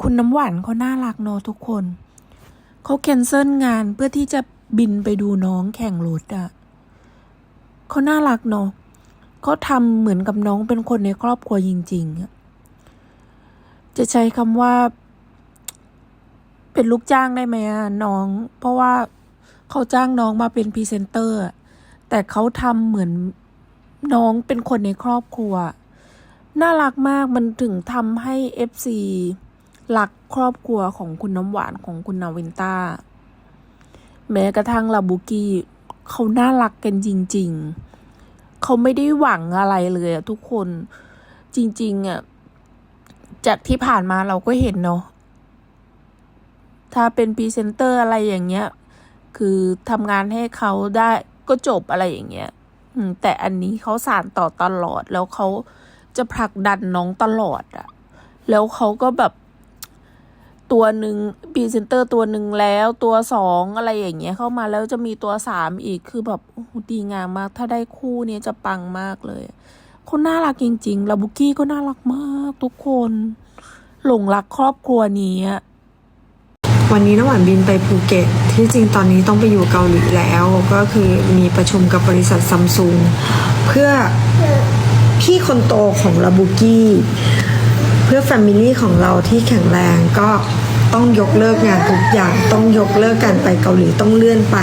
คุณน้ำหวานเขาน่ารักเนอะทุกคน เขาแคนเซิลงานเพื่อที่จะบินไปดูน้องแข่งรถอะเขาน่ารักเนอะเขาทำเหมือนกับน้องเป็นคนในครอบครัวจริงๆอะจะใช้คำว่า เป็นลูกจ้างได้ไหมอะน้อง เพราะว่าเขาจ้างน้องมาเป็นพรีเซนเตอร์ แต่เขาทำเหมือนน้องเป็นคนในครอบครัว น่ารักมากมันถึงทำให้ FC รักครอบครัวของคุณน้ำหวานของคุณนาวินต้า แม้กระทั่งลาบุกี้เขาน่ารักกันจริง ๆ เขาไม่ได้หวังอะไรเลยอะทุกคนจริงๆอะจากที่ผ่านมาเราก็เห็นเนาะถ้าเป็นพรีเซนเตอร์อะไรอย่างเงี้ย คือทำงานให้เขาได้ก็จบอะไรอย่างเงี้ยแต่อันนี้เขาสานต่อตลอดแล้วเขาจะผลักดันน้องตลอดอะแล้วเขาก็แบบ ตัวหนึ่งพรีเซนเตอร์ตัวหนึ่งแล้วตัวสองอะไรอย่างเงี้ยเข้ามาแล้วจะมีตัวสามอีกคือแบบดีงามมาก ถ้าได้คู่เนี้ยจะปังมากเลยคนน่ารักจริงๆล้วบุกี้ก็น่ารักมากทุกคน หลงรักครอบครัวนี้วันนี้น้ำหวานบินไปภูเก็ต ที่จริงตอนนี้ต้องไปอยู่เกาหลีแล้ว ก็คือมีประชุมกับบริษัทซัมซุงเพื่อพี่คนโตของลาบูกี้ เพื่อแฟมิลี่ของเราที่แข็งแรงก็ ต้องยกเลิกงานทุกอย่างต้องยกเลิกการไปเกาหลีต้องเลื่อนไป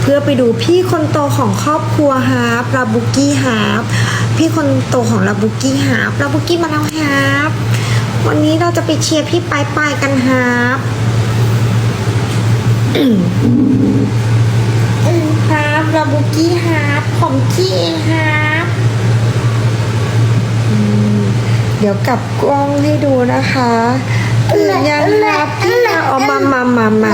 เพื่อไปดูพี่คนโตของครอบครัวฮาร์ปลาบุกี้ฮาร์ปพี่คนโตของลาบุกี้ฮาร์ปลาบุกี้มาแล้วฮาร์ปวันนี้เราจะไปเชียร์พี่ปายปายกันฮาร์ปฮาร์ปลาบุกี้ฮาร์ปของกี้เองฮาร์ปอืมเดี๋ยวกลับกล้องให้ดูนะคะ ตื่นยังครับพี่มาเอามามามามา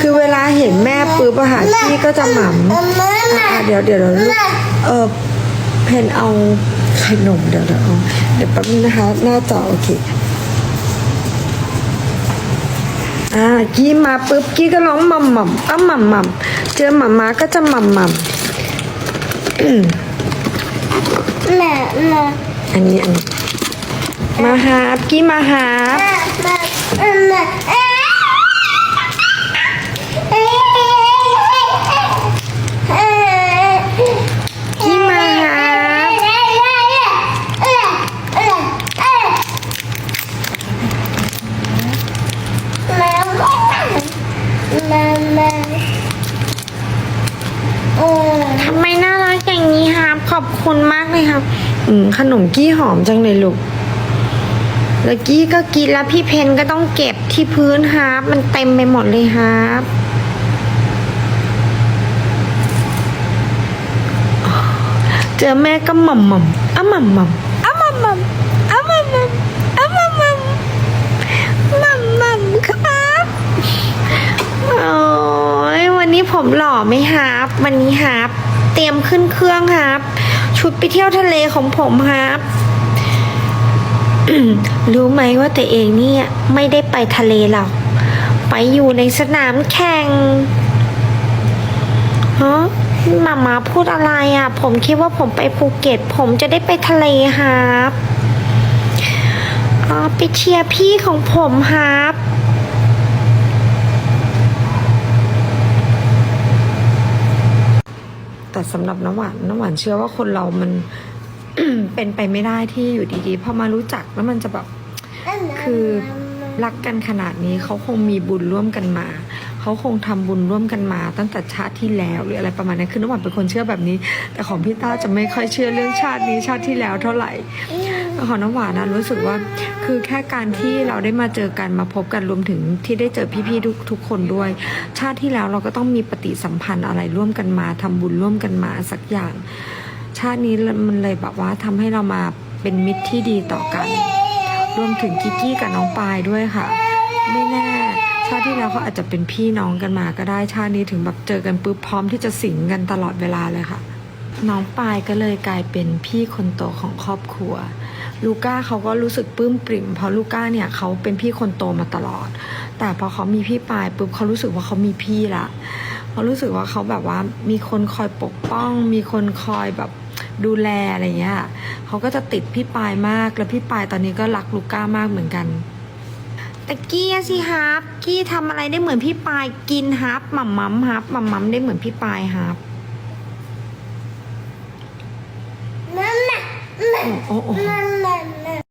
คือเวลาเห็นแม่ปุ๊บอะค่ะพี่ก็จะหม่ำอะเดี๋ยวเดี๋ยวเดี๋ยวลูกเออเพนเอาขนมเดี๋ยวเดี๋ยวเอาเดี๋ยวแป๊บนึงนะคะ หน้าจอโอเคอ่ากี้มาปุ๊บกี้ก็ร้องมัมมัมก็มัมมัมเจอหมามาก็จะมัมมัมอืมแม่แม่อันนี้อันนี้ มาหาบกี้มาหาบแม่แม่แม่เอ๊ะเอ๊ะเอ๊ะกี้มาหาบเอ๊ะเอ๊ะเอ๊ะเอ๊ะแม่แม่แม่เออทำไมน่ารักอย่างนี้ครับ ขอบคุณมากเลยครับ อืมขนมกี้หอมจังเลยลูก แล้วกี้ก็กินแล้วพี่เพนก็ต้องเก็บที่พื้นฮาร์ปมันเต็มไปหมดเลยฮาร์ปเจอแม่ก็หม่ำหม่ำอะหม่ำหม่ำอะหม่ำหม่ำอะหม่ำหม่ำอะหม่ำหม่ำหม่ำหม่ำครับโอ้ยวันนี้ผมหล่อไหมฮาร์ปวันนี้ฮาร์ปเตรียมขึ้นเครื่องฮาร์ปชุดไปเที่ยวทะเลของผมฮาร์ป รู้ไหมว่าตัวเองเนี่ยไม่ได้ไปทะเลหรอก ไปอยู่ในสนามแข่งฮะมามาพูดอะไรอะ ผมคิดว่าผมไปภูเก็ต ผมจะได้ไปทะเลครับอ๋อไปเชียร์พี่ของผมครับแต่สำหรับน้ำหวานน้ำหวานเชื่อว่าคนเรามัน เป็นไปไม่ได้ที่อยู่ดีๆพอมารู้จักแล้วมันจะแบบคือรักกันขนาดนี้เขาคงมีบุญร่วมกันมา เขาคงทำบุญร่วมกันมา ตั้งแต่ชาติที่แล้วหรืออะไรประมาณนั้นคือน้ำหวานเป็นคนเชื่อแบบนี้ แต่ของพี่ต้าจะไม่ค่อยเชื่อเรื่องชาตินี้ชาติที่แล้วเท่าไหร่แต่ของน้ำหวานนะรู้สึกว่าคือแค่การที่เราได้มาเจอกันมาพบกันรวมถึงที่ได้เจอพี่ๆทุกทุกคนด้วย ชาติที่แล้วเราก็ต้องมีปฏิสัมพันธ์อะไรร่วมกันมาทำบุญร่วมกันมาสักอย่าง ชาตินี้มันเลยแบบว่าทำให้เรามาเป็นมิตรที่ดีต่อกัน รวมถึงกิกกี้กับน้องปายด้วยค่ะ ไม่แน่ชาติที่แล้วเขาอาจจะเป็นพี่น้องกันมาก็ได้ชาตินี้ถึงแบบเจอกันปุ๊บพร้อมที่จะสิงกันตลอดเวลาเลยค่ะ น้องปายก็เลยกลายเป็นพี่คนโตของครอบครัว ลูก้าเขาก็รู้สึกปลื้มปริ่มเพราะลูก้าเนี่ยเขาเป็นพี่คนโตมาตลอด แต่พอเขามีพี่ปายปุ๊บเขารู้สึกว่าเขามีพี่ละเขารู้สึกว่าเขาแบบว่ามีคนคอยปกป้อง มีคนคอยแบบ ดูแลอะไรเงี้ยเขาก็จะติดพี่ปายมากแล้วพี่ปายตอนนี้ก็รักลูก้ามากเหมือนกัน แต่กี้อะสิฮับกี้ทำอะไรได้เหมือนพี่ปายกินฮับหม่ำมัมฮับหม่ำมัมได้เหมือนพี่ปายฮับ Mama, โอ้โอ้ mama,